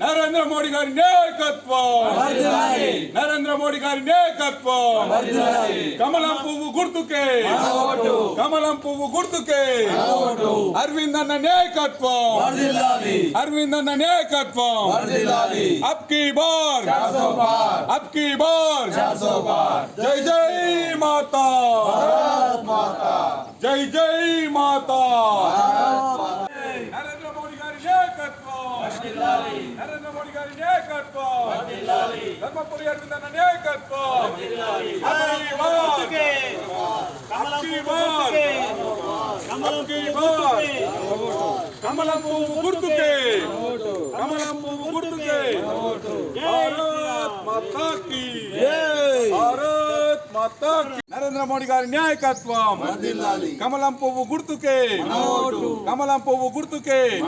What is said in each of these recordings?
నరేంద్ర మోడీ గారి నాయకత్వం నరేంద్ర మోడీ గారి నాయకత్వం కమలం పువ్వు గుర్తుకే కమలం పువ్వు గుర్తుకే అరవింద్ అన్న నాయకత్వం అరవింద్ అన్న నాయకత్వం అబ్కి బార్ అబ్కి బార్ జై జై మాతా జై జై మాతా నరేంద్ర మోడీ గారి నాయకత్వం. వర్ధిల్లాలి ధర్మపురి కమలం గుర్తుకే. కమలం పువ్వు గుర్తుకే. భారత్ మాతాకి. నరేంద్ర మోడీ గారి నాయకత్వం. కమలం పువ్వు గుర్తుకే. కమలం పువ్వు గుర్తుకే.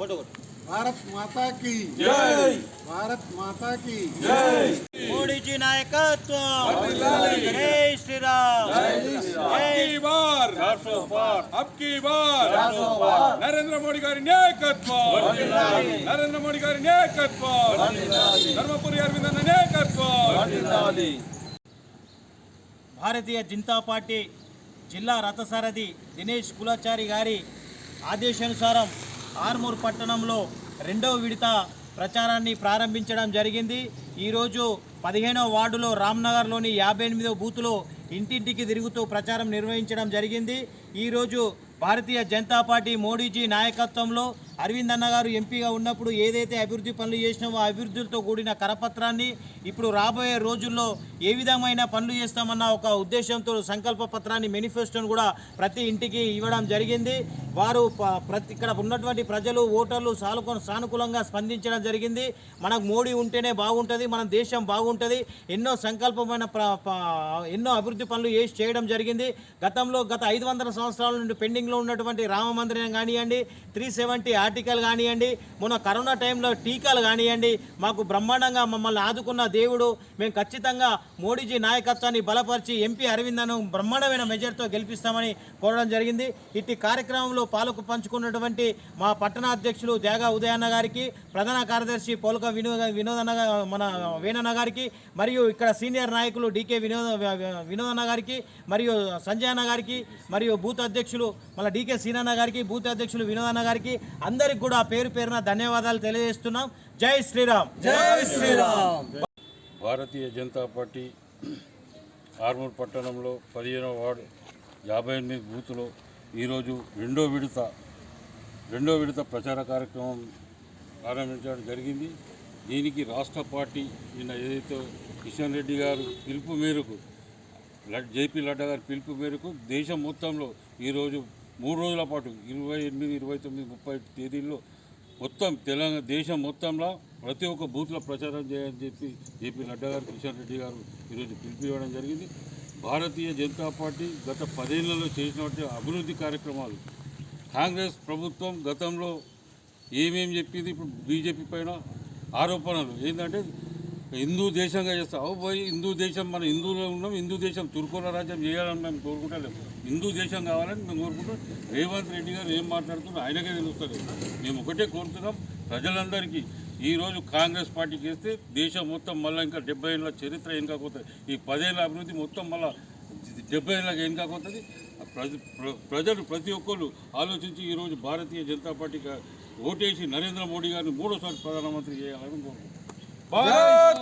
భారత్ మాతా కి. జై. భారత్ మాతా కి. జై. మోడీజీ నాయకత్వం. జై శ్రీరామ్. అబ్కి బార్ అబ్కి బార్ నరేంద్ర మోడీ గారి నాయకత్వం. నరేంద్ర మోడీ గారి నాయకత్వం. ధర్మపురి అరవింద్ అన్న నాయకత్వం. భారతీయ జనతా పార్టీ జిల్లా రథసారథి దినేష్ కులాచారి గారి ఆదేశానుసారం ఆర్మూర్ పట్టణంలో రెండవ విడత ప్రచారాన్ని ప్రారంభించడం జరిగింది. ఈరోజు పదిహేనవ వార్డులో రామ్నగర్లోని యాభై ఎనిమిదవ బూతులో ఇంటింటికి తిరుగుతూ ప్రచారం నిర్వహించడం జరిగింది. ఈరోజు భారతీయ జనతా పార్టీ మోడీజీ నాయకత్వంలో అరవింద్ అన్న గారు ఎంపీగా ఉన్నప్పుడు ఏదైతే అభివృద్ధి పనులు చేసినామో ఆ అభివృద్ధులతో కూడిన కరపత్రాన్ని ఇప్పుడు రాబోయే రోజుల్లో ఏ విధమైన పనులు చేస్తామన్న ఒక ఉద్దేశంతో సంకల్ప పత్రాన్ని మేనిఫెస్టోను కూడా ప్రతి ఇంటికి ఇవ్వడం జరిగింది. వారు ప- ప్రతి ఇక్కడ ఉన్నటువంటి ప్రజలు ఓటర్లు సానుకూల సానుకూలంగా స్పందించడం జరిగింది. మనకు మోడీ ఉంటేనే బాగుంటుంది మన దేశం బాగుంటుంది. ఎన్నో సంకల్పమైన ఎన్నో అభివృద్ధి పనులు చేసి చేయడం జరిగింది. గతంలో గత ఐదు వందల సంవత్సరాల నుండి పెండింగ్ పెండింగ్లో ఉన్నటువంటి రామ మందిరం కానివ్వండి త్రీ సెవెంటీ ఆర్టికల్ కానివ్వండి మొన్న కరోనా టైంలో టీకాలు కానివ్వండి మాకు బ్రహ్మాండంగా మమ్మల్ని ఆదుకున్న దేవుడు మేము ఖచ్చితంగా మోడీజీ నాయకత్వాన్ని బలపరిచి ఎంపీ అరవిందను బ్రహ్మాండమైన మెజర్తో గెలిపిస్తామని కోరడం జరిగింది. ఇట్టి కార్యక్రమంలో పాలకు పంచుకున్నటువంటి మా పట్టణ అధ్యక్షులు జాగా ఉదయన్న గారికి ప్రధాన కార్యదర్శి పోలక వినోద వినోదన్న మన వేణన్న గారికి మరియు ఇక్కడ సీనియర్ నాయకులు డీకే వినోద వినోదన్న గారికి మరియు సంజయ్ అన్న గారికి మరియు బూత్ అధ్యక్షులు మళ్ళీ డీకే సీనన్న గారికి బూత్ అధ్యక్షులు వినోదన్న గారికి అందరికి కూడా పేరు పేరున ధన్యవాదాలు తెలియజేస్తున్నాం. జై శ్రీరామ్. జై శ్రీరామ్. భారతీయ జనతా పార్టీ ఆర్మూర్ పట్టణంలో పదిహేనవ వార్డు యాభై ఎనిమిది బూతులో ఈరోజు రెండో విడత రెండో విడత ప్రచార కార్యక్రమం ప్రారంభించడం జరిగింది. దీనికి రాష్ట్ర పార్టీ నిన్న ఏదైతే కిషన్ రెడ్డి గారు పిలుపు మేరకు లడ్- జేపీ లడ్డా గారి పిలుపు మేరకు దేశం మొత్తంలో ఈరోజు మూడు రోజుల పాటు ఇరవై ఎనిమిది ఇరవై తొమ్మిది ముప్పై తేదీల్లో మొత్తం తెలంగాణ దేశం మొత్తంలో ప్రతి ఒక్క బూత్లో ప్రచారం చేయాలని చెప్పి జేపీ నడ్డా గారు కిషన్ రెడ్డి గారు ఈరోజు పిలుపు ఇవ్వడం జరిగింది. భారతీయ జనతా పార్టీ గత పదేళ్ళలో చేసినటువంటి అభివృద్ధి కార్యక్రమాలు కాంగ్రెస్ ప్రభుత్వం గతంలో ఏమేమి చెప్పింది ఇప్పుడు బీజేపీ పైన ఆరోపణలు ఏంటంటే హిందూ దేశంగా చేస్తాం. అవు పోయి హిందూ దేశం మన హిందువులో ఉన్నాం హిందూ దేశం తుర్కోల రాజ్యం చేయాలని మేము కోరుకుంటలేము హిందూ దేశం కావాలని మేము కోరుకుంటాం. రేవంత్ రెడ్డి గారు ఏం మాట్లాడుతున్నారు ఆయనకే తెలుస్తుంది. మేము ఒకటే కోరుతున్నాం ప్రజలందరికీ. ఈరోజు కాంగ్రెస్ పార్టీకి వేస్తే దేశం మొత్తం మళ్ళీ ఇంకా డెబ్బై ఏళ్ళ చరిత్ర ఏం కాకపోతుంది ఈ పదేళ్ళ అభివృద్ధి మొత్తం మళ్ళీ డెబ్బై ఏళ్ళకి ఏం కాకపోతుంది ప్రజ ప్రజలు ప్రతి ఒక్కరు ఆలోచించి ఈరోజు భారతీయ జనతా పార్టీకి ఓటేసి నరేంద్ర మోడీ గారిని మూడోసారి ప్రధానమంత్రి చేయాలని కోరుకుంటున్నాం. Bora!